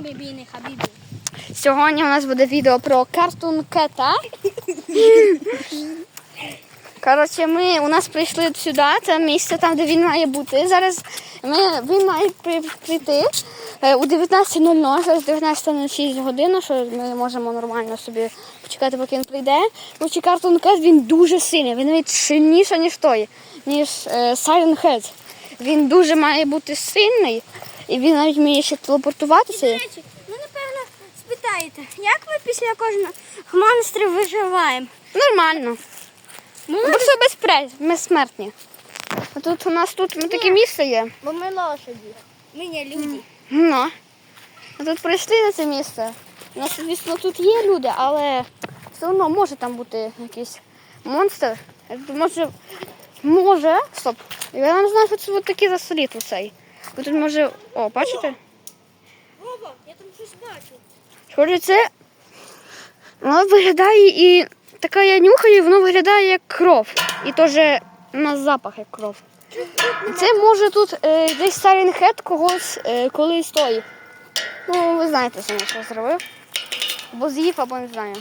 бібіни хабібі. Сьогодні у нас буде відео про Cartoon Cat. Коротше, ми у нас прийшли сюди, це місце там, де він має бути. Зараз ми, він має при- прийти е, у 19.00, зараз 19.06 година, що ми можемо нормально собі почекати, поки він прийде. Коротше, Cartoon Cat він дуже сильний, він навіть сильніше, ніж той, ніж е, Silent Head. Він дуже має бути сильний, і він навіть вміє ще телепортуватися. До речі, ви напевно спитаєте, як ми після кожного монстрів виживаємо? Нормально. Ну, Бо все безпре- безсмертні. А тут у нас тут таке місце є. Бо ми лошаді. Ми не люди. Ну. А тут прийшли на це місце. У нас, звісно, тут є люди, але все одно може там бути якийсь монстр. Може, може, стоп. Я не знаю, що це такий за слід у цей. Бо тут може. О, бачите? Оба, я там щось бачу. Схоже, це воно виглядає і така я нюхаю, і воно виглядає як кров. І теж на запах як кров. Це може тут е, десь Head когось е, колись той. Ну, ви знаєте що зробив. Або з'їв, або не знаю.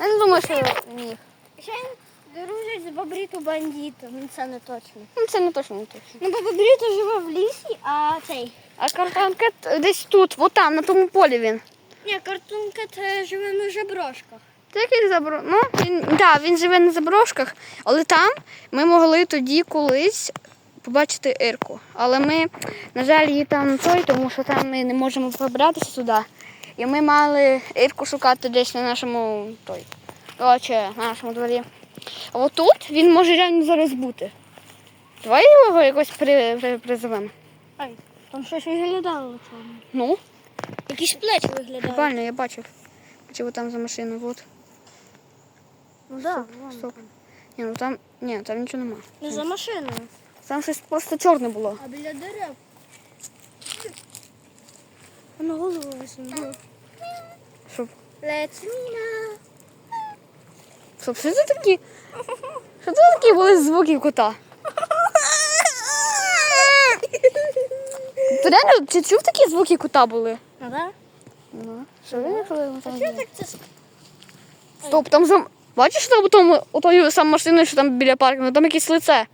Я не думаю, що він їв. Ще він дружить з бобріту бандитом, ну це не точно. Ну, це не точно не точно. Ну, бо бобріто живе в лісі, а цей. А картанкет десь тут, от там, на тому полі він. Ні, картунка це живе на жеброшках. Це якийсь забро... Ну, він, да, він живе на заброшках, але там ми могли тоді колись побачити Ірку. Але ми, на жаль, її там не той, тому що там ми не можемо пробратися сюди. І ми мали Ірку шукати десь на нашому той. Коротше, на нашому дворі. А от тут він може реально зараз бути. Давай його якось при, при, призовемо. Ай, там щось виглядало чорне. Ну, Якісь плечі виглядають. глобально, я бачив. Бачив там за машиною. От. Ну так, Стоп. Ні, ну там. Ні, там нічого нема. не за машиною, Там щось просто чорне було. а біля дерев. На голову висунуло. Щоб, Лецміна. Щоб що це такі? Що це такі були звуки кота? Ти реально чи чув такі звуки кота були? Ну так? Ну, що ви коли Чого так це Стоп, там за. Бачиш там тому отою сам машиною, що там біля паркінгу, там якесь лице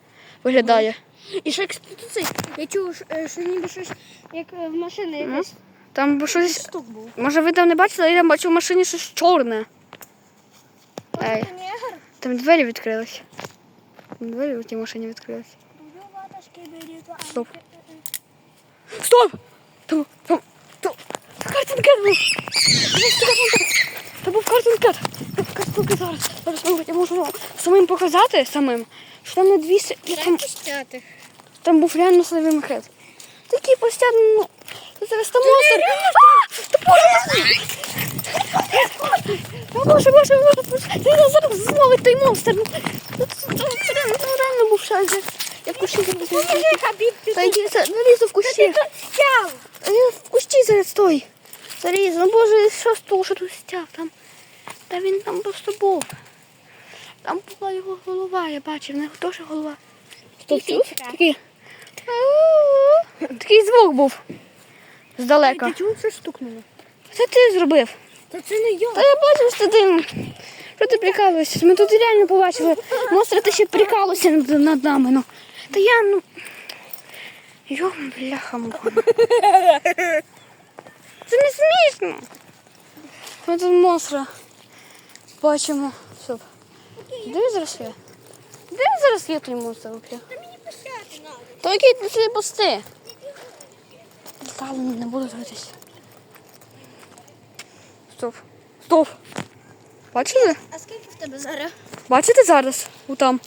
виглядає. І ще експедицій. Я чув, що, е, що ніби щось, як е, в машині якийсь Там бо щось. Може ви там не бачили, але я бачив в машині щось чорне. Ей, там двері відкрились. Там Двері в тій машині відкрились. Стоп. Стоп! Там, там, там, картинкет був! Це був картинкет! Картинкет зараз. Зараз я можу вам самим показати, самим, що там не дві там, там був реально сливий макет. Такий постійно, ну, зараз там монстр. А! Та! О, Боже, боже, боже, боже, зараз зловить той монстр. Ну, ну, це- це реально- був шайзер. Я в кущі зараз. Та йди, це- залізу в кущі. Я в кущі зараз стой. Заліз, ну боже, що з того, що тут стяг там. Та він там просто був. Там була його голова, я бачив, в нього теж голова. Чув? Такий. Такий звук був. Здалека. Ти чув, що стукнуло? Це ти зробив. Та це не я. Та я бачив, що ти. Що ти прикалуєшся? Ми тут реально побачили. Монстр, ти ще прикалуєшся над, над нами. Ну. Та я, ну. Йом, бляха муха. Це не смішно. Ми тут монстра бачимо. Стоп. Де зараз є? Де зараз є той монстр взагалі? Та мені писати треба. То який ти пусти? Та не буду дивитися. Стоп. Стоп. Бачили? А скільки в тебе зараз? Бачите зараз? Отам.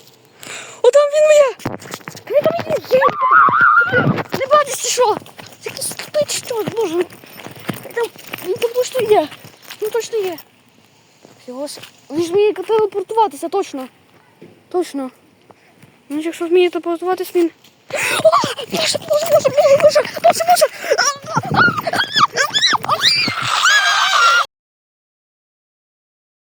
Отам він є! Він там є! Є! Не бачиш чи що? Це якийсь спить що, боже. Там, він там точно є. Він точно є. Його ж... Він ж вміє телепортуватися, точно. Точно. Ну, якщо вміє телепортуватися, він... О!